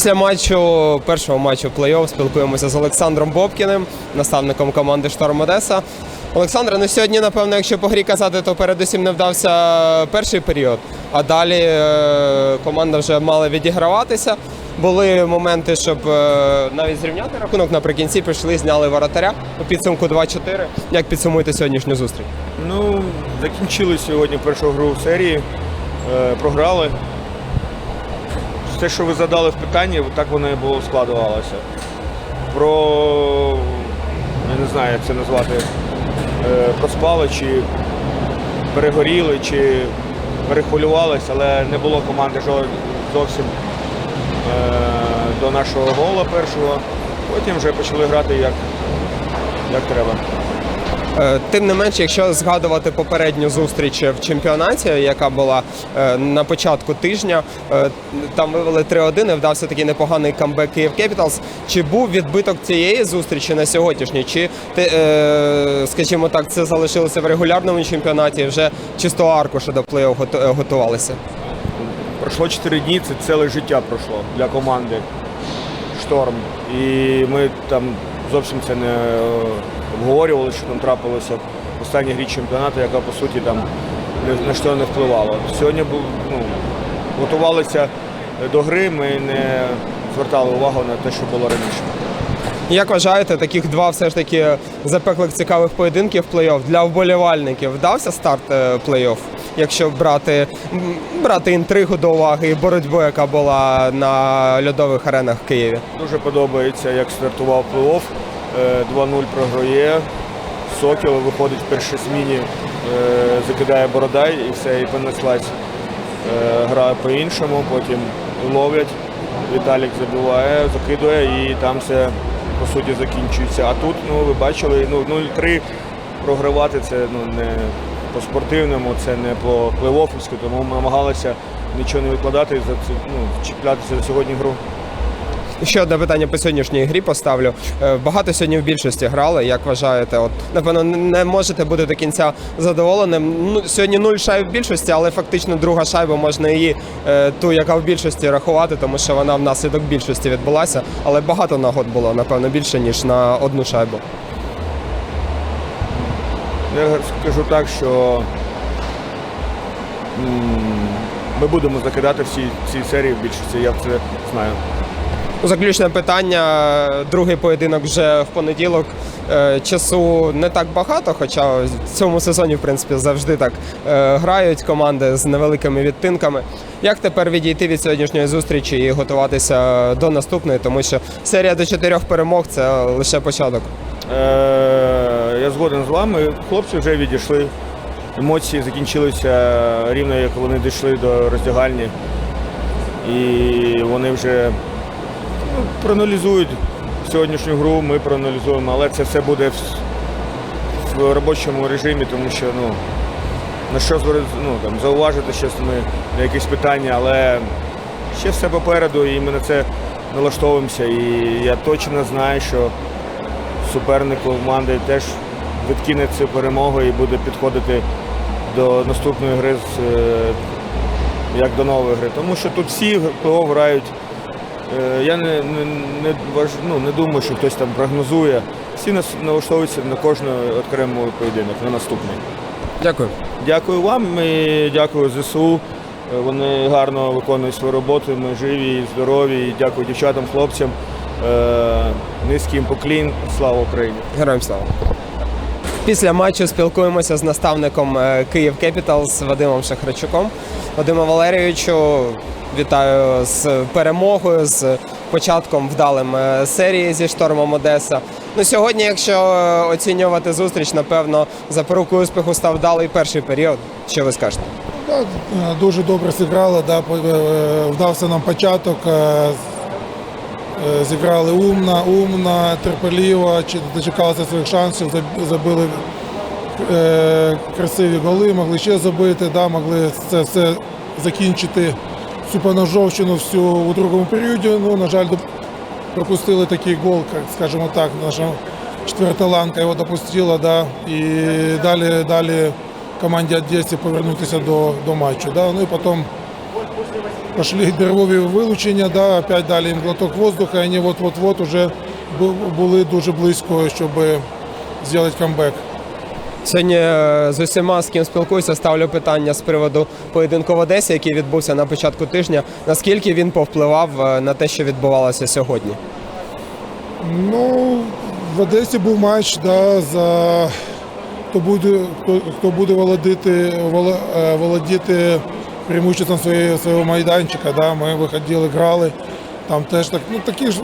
Після матчу першого матчу плей-офф спілкуємося з Олександром Бобкіним, наставником команди Шторм Одеса. Олександре, ну сьогодні, напевно, якщо по грі казати, то передусім не вдався перший період, а далі е, команда вже мала відіграватися. Були моменти, щоб е, навіть зрівняти рахунок наприкінці пішли, зняли воротаря у підсумку 2-4. Як підсумуєте сьогоднішню зустріч? Ну, закінчили сьогодні першу гру в серії, е, програли. Те, що ви задали в питанні, так воно і було складувалося. Про, я не знаю, як це назвати, е, проспали чи перегоріли, чи перехвилювалися, але не було команди зовсім е, до нашого гола першого. Потім вже почали грати як, як треба. Е, Тим не менше, якщо згадувати попередню зустріч в чемпіонаті, яка була е, на початку тижня, е, там вивели 3-1 і вдався такий непоганий камбек Київ Кепіталс. Чи був відбиток цієї зустрічі на сьогоднішній? Чи скажімо так, це залишилося в регулярному чемпіонаті? Вже чисто аркуша до плей-офф готувалися? Пройшло 4 дні, це ціле життя пройшло для команди Шторм. І ми там зовсім це не обговорювали, що там трапилося в останній грі чемпіонату, яка по суті там на що не впливала. Сьогодні ну, готувалися до гри, ми не звертали увагу на те, що було раніше. Як вважаєте, таких два все ж таки запеклих цікавих поєдинків плей-офф для вболівальників вдався старт е, плей-офф? Якщо брати, брати інтригу до уваги і боротьбу, яка була на льодових аренах в Києві? Дуже подобається, як стартував плей-офф. Е, 2-0 програє. Сокіл виходить в першій зміні, е, закидає Бородай і все, і понеслась. Е, Грає по-іншому, потім ловлять. Віталік забиває, закидує і там все по суті закінчується. А тут, ну ви бачили, ну 0-3 програвати це ну, не по-спортивному, це не по плей-оффівську, тому ми намагалися нічого не відкладати за це, ну, чіплятися за сьогодні гру. Ще одне питання по сьогоднішній грі поставлю. Е, Багато сьогодні в більшості грали. Як вважаєте? От напевно не- можете бути до кінця задоволеним. Ну сьогодні нуль шайб в більшості, але фактично друга шайба можна її е, ту, яка в більшості рахувати, тому що вона внаслідок більшості відбулася. Але багато нагод було, напевно, більше ніж на одну шайбу. Я скажу так, що ми будемо закидати всі ці серії в більшості, я це знаю. Заключне питання. Другий поєдинок вже в понеділок. Е, Часу не так багато, хоча в цьому сезоні, в принципі, завжди так е, грають команди з невеликими відтинками. Як тепер відійти від сьогоднішньої зустрічі і готуватися до наступної, тому що серія до чотирьох перемог це лише початок. Е, я згоден з вами. Хлопці вже відійшли. Емоції закінчилися рівно, як вони дійшли до роздягальні. І вони вже проаналізують сьогоднішню гру, ми проаналізуємо, але це все буде в, в робочому режимі, тому що ну, на що ну, там, зауважити щось ми на якісь питання, але ще все попереду і ми на це налаштовуємося. І я точно знаю, що суперник команди теж відкине цю перемогу і буде підходити до наступної гри з, е, як до нової гри. Тому що тут всі ПО грають. Е, Я не, не, не, важ, ну, не думаю, що хтось там прогнозує. Всі нас налаштовуються на кожну окрему поєдинок, на наступний. Дякую. Дякую вам і дякую ЗСУ. Е, Вони гарно виконують свою роботу. Ми живі, і здорові. І дякую дівчатам, хлопцям. Е, Низький їм поклін. Слава Україні! Героям слава. Після матчу спілкуємося з наставником е, Київ Кепіталс Вадимом Шахрачуком. Вадима Валерійовичу, вітаю з перемогою, з початком вдалим е, серії зі штормом Одеса. Ну сьогодні, якщо е, оцінювати зустріч, напевно, запорукою успіху став вдалий перший період. Що ви скажете? Дуже добре зіграли, да, вдався нам початок. Е, Зіграли умно, терпеливо, чи- дочекалися своїх шансів, забили е, красиві голи, могли ще забити, да, могли це все закінчити цю поножовщину всю у другому періоді. Ну, на жаль, пропустили такий гол, скажімо так, наша четверта ланка його допустила, да, і далі, далі команді Одесі повернутися до, до матчу. Да. Ну і потім пошли нервові вилучення, да, опять дали їм глоток воздуха, і вони от-от-от бу- були дуже близько, щоб зробити камбек. Сьогодні е, з усіма, з ким спілкуюся, ставлю питання з приводу поєдинку в Одесі, який відбувся на початку тижня. Наскільки він повпливав е, на те, що відбувалося сьогодні? Ну, в Одесі був матч, да, за хто буде, хто, хто буде володіти, е, володіти преимуществом своєї, свого майданчика. Да. Ми виходили, грали. Там теж так, ну такі ж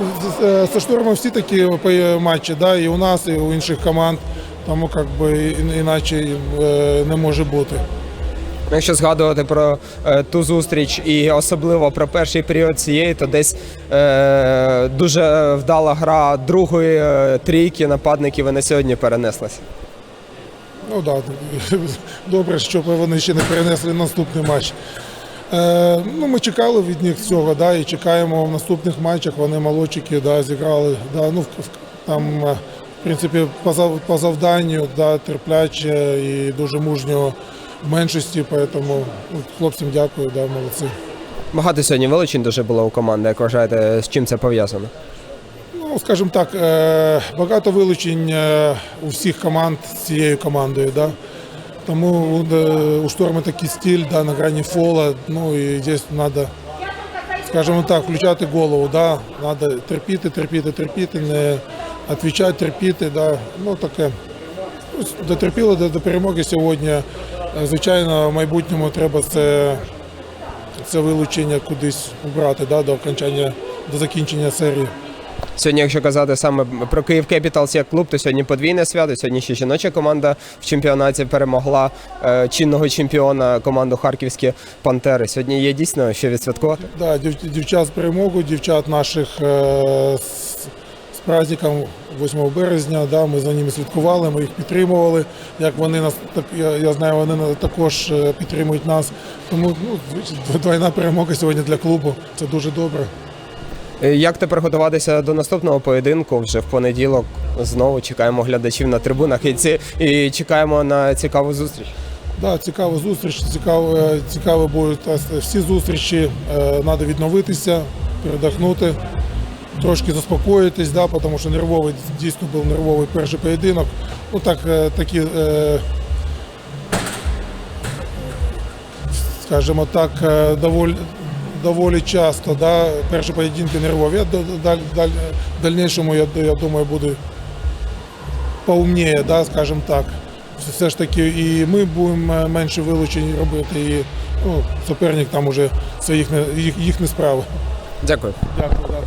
зі штурмом всі такі матчі, да, і у нас, і у інших команд. Тому як би іначе е, не може бути. Якщо згадувати про е, ту зустріч і особливо про перший період цієї, то десь е, дуже вдала гра другої е, трійки нападників і на сьогодні перенеслася. Ну так, да. добре, щоб вони ще не перенесли наступний матч. Е, ну, ми чекали від них цього, да, і чекаємо в наступних матчах. Вони молодчики да, зіграли. Да, ну, там, е, в принципі, по, завданню да, терпляче і дуже мужньо в меншості, тому ну, хлопцям дякую, да, молодці. Багато сьогодні вилучень дуже було у команди. Як вважаєте, з чим це пов'язано? Ну, скажімо так, е, багато вилучень е, у всіх команд з цією командою. Да? Тому е, у шторми такий стиль да, на грані фола. Ну і здесь треба, скажімо так, включати голову. Да? Треба терпіти, терпіти, терпіти, не відповідати, терпіти. Да? Ну, таке. Дотерпіли до, перемоги сьогодні. Звичайно, в майбутньому треба це, це вилучення кудись убрати да, до окончання, до закінчення серії. Сьогодні, якщо казати саме про Київ Кепіталс як клуб, то сьогодні подвійне свято. Сьогодні ще жіноча команда в чемпіонаті перемогла е, чинного чемпіона команду Харківські Пантери. Сьогодні є дійсно що відсвяткувати. Да, дів, дівчат з перемогою, дівчат наших е, з, праздником 8 березня. Да, ми за ними слідкували, ми їх підтримували. Як вони нас так я, знаю, вони також е, підтримують нас. Тому ну, двойна перемога сьогодні для клубу. Це дуже добре. Е, Як тепер готуватися до наступного поєдинку? Вже в понеділок знову чекаємо глядачів на трибунах і ці і чекаємо на цікаву зустріч. Да, цікава зустріч, цікаво, е, цікаво будуть всі зустрічі. Треба відновитися, передохнути, трошки заспокоїтись, да, тому що нервовий дійсно був нервовий перший поєдинок. Ну так, е, такі, скажімо так, доволі, доволі часто. Да, перші поєдинки нервові. В дальнішому, я, я думаю, буде поумніє, да, скажімо так. Все ж таки, і ми будемо менше вилучень робити, і ну, суперник там уже це їхні, їх, їхні справи. Дякую. Дякую. Да.